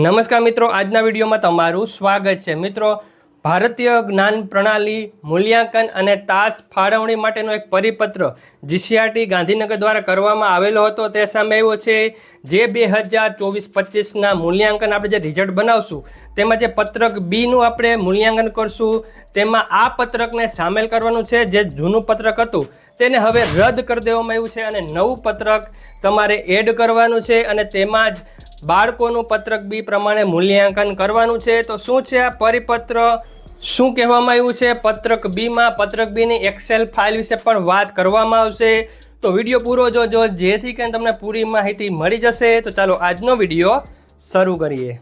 નમસ્કાર મિત્રો, આજના વિડીયોમાં તમારું સ્વાગત છે. મિત્રો, ભારતીય જ્ઞાન પ્રણાલી મૂલ્યાંકન અને તાસ ફાળવણી માટેનો એક પરિપત્ર જીસીઆરટી ગાંધીનગર દ્વારા કરવામાં આવેલો હતો. તે સામે આવ્યો છે જે બે હજાર ચોવીસ પચીસના મૂલ્યાંકન આપણે જે રિઝલ્ટ બનાવશું, તેમાં જે પત્રક બીનું આપણે મૂલ્યાંકન કરશું, તેમાં આ પત્રકને સામેલ કરવાનું છે. જે જૂનું પત્રક હતું, તેને હવે રદ કરી દેવામાં આવ્યું છે અને નવું પત્રક તમારે એડ કરવાનું છે અને તેમાં જ બાળકોનું પત્રક બી પ્રમાણે મૂલ્યાંકન કરવાનું છે. તો શું છે આ પરિપત્ર? શું કહેવામાં આવ્યું છે? પત્રક બીમાં પત્રક બીની એક્સેલ ફાઇલ વિશે પણ વાત કરવામાં આવશે. તો વીડિયો પૂરો જોજો. જેથી કરીને તમને પૂરી માહિતી મળી જશે. તો ચાલો આજનો વીડિયો શરૂ કરીએ.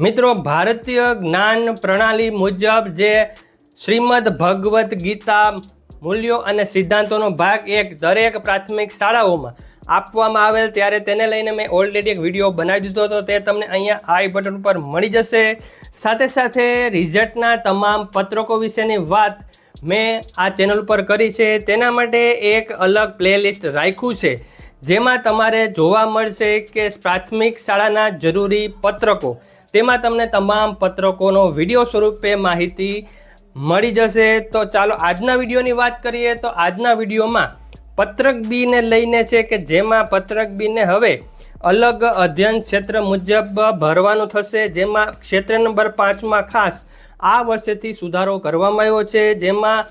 મિત્રો, ભારતીય જ્ઞાન પ્રણાલી મુજબ જે શ્રીમદ ભગવદ્ ગીતા મૂલ્યો અને સિદ્ધાંતોનો ભાગ એક દરેક પ્રાથમિક શાળાઓમાં આપવામાં આવેલ, ત્યારે તેને લઈને મેં ઓલરેડી એક વીડિયો બનાવી દીધો હતો. તે તમને અહીંયા આઈ બટન ઉપર મળી જશે. સાથે સાથે રિઝલ્ટના તમામ પત્રકો વિશેની વાત મેં આ ચેનલ પર કરી છે. તેના માટે એક અલગ પ્લેલિસ્ટ રાખ્યું છે, જેમાં તમારે જોવા મળશે કે પ્રાથમિક શાળાના જરૂરી પત્રકો તેમાં તમને તમામ પત્રકોનો વીડિયો સ્વરૂપે માહિતી મળી જશે. તો ચાલો આજના વિડીયોની વાત કરીએ તો આજના વિડીયોમાં પત્રક બીને લઈને છે કે જેમાં પત્રક બીને હવે અલગ અધ્યયન ક્ષેત્ર મુજબ ભરવાનું થશે. જેમાં ક્ષેત્ર નંબર પાંચમાં ખાસ આ વર્ષેથી સુધારો કરવામાં આવ્યો છે. જેમાં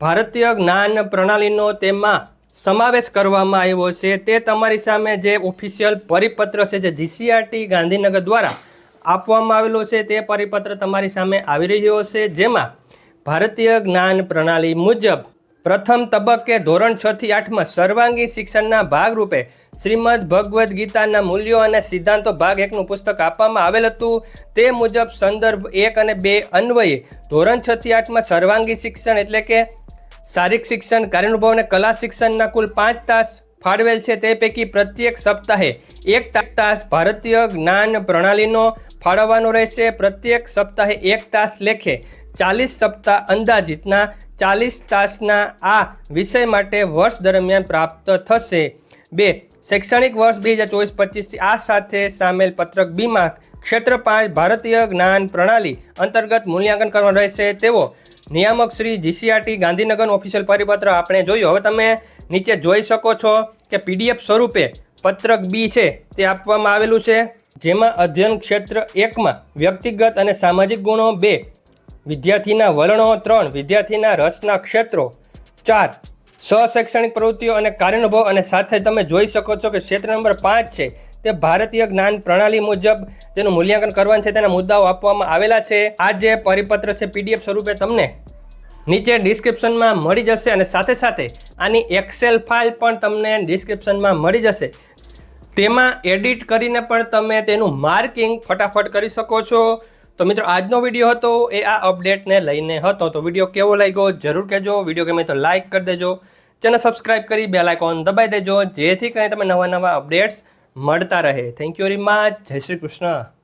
ભારતીય જ્ઞાન પ્રણાલીનો તેમાં સમાવેશ કરવામાં આવ્યો છે. તે તમારી સામે જે ઓફિશિયલ પરિપત્ર છે, જે જીસીઆરટી ગાંધીનગર દ્વારા આપવામાં આવેલો છે તે પરિપત્ર તમારી સામે આવી રહ્યો છે, જેમાં ભારતીય જ્ઞાન પ્રણાલી મુજબ પ્રથમ તબક્કે ધોરણ છ થી આઠમાં સર્વાંગી શિક્ષણના ભાગરૂપે શ્રીમદ ભગવદ્ ગીતાના મૂલ્યો અને સિદ્ધાંતો ભાગ એકનું પુસ્તક આપવામાં આવેલ હતું. તે મુજબ સંદર્ભ એક અને બે અન્વયે ધોરણ છ થી આઠમાં સર્વાંગી શિક્ષણ એટલે કે શારીરિક શિક્ષણ, કાર્યાનુભવ અને કલા શિક્ષણના કુલ પાંચ તાસ ફાળવેલ છે તે પૈકી પ્રત્યેક સપ્તાહે એક તાસ ભારતીય જ્ઞાન પ્રણાલીનો ફાળવવાનો રહેશે. પ્રત્યેક સપ્તાહે એક તાસ લેખે ચાલીસ સપ્તાહ અંદાજિતના ચાલીસ તાસના આ વિષય માટે વર્ષ દરમિયાન પ્રાપ્ત થશે. બે, શૈક્ષણિક વર્ષ બે હજાર ચોવીસ પચીસથી આ સાથે સામેલ પત્રક બીમાં ક્ષેત્ર પાંચ ભારતીય જ્ઞાન પ્રણાલી અંતર્ગત મૂલ્યાંકન કરવાનું રહેશે તેવો નિયામક શ્રી જીસીઆરટી ગાંધીનગર ઓફિશિયલ પરિપત્ર આપણે જોયું. હવે તમે નીચે જોઈ શકો છો કે પીડીએફ સ્વરૂપે પત્રક બી છે તે આપવામાં આવેલું છે, જેમાં અધ્યયન ક્ષેત્ર એકમાં વ્યક્તિગત અને સામાજિક ગુણો બે, વિદ્યાર્થીના વલણો ત્રણ, વિદ્યાર્થીના રસના ક્ષેત્રો ચાર સહશૈક્ષણિક પ્રવૃત્તિઓ અને કાર્યાનુભવ અને સાથે તમે જોઈ શકો છો કે ક્ષેત્ર નંબર પાંચ છે તે ભારતીય જ્ઞાન પ્રણાલી મુજબ જેનું મૂલ્યાંકન કરવાનું છે, તેના મુદ્દાઓ આપવામાં આવેલા છે. આ જે પરિપત્ર છે પીડીએફ સ્વરૂપે તમને નીચે ડિસ્ક્રિપ્શનમાં મળી જશે અને સાથે સાથે આની એક્સેલ ફાઇલ પણ તમને ડિસ્ક્રિપ્શનમાં મળી જશે. તેમાં એડિટ કરીને પણ તમે તેનું માર્કિંગ ફટાફટ કરી શકો છો. તો મિત્રો, આજનો વીડિયો હતો, એ આ અપડેટને લઈને હતો. તો વીડિયો કેવો લાગ્યો? જરૂર કહેજો. વીડિયો ગમે તો લાઇક કરી દેજો. ચેનલ સબસ્ક્રાઇબ કરી બેલ આઇકોન દબાઈ દેજો. જેથી કરીને તમે નવા નવા અપડેટ્સ મળતા રહે. થેન્ક યુ વેરી મચ જય શ્રી કૃષ્ણ.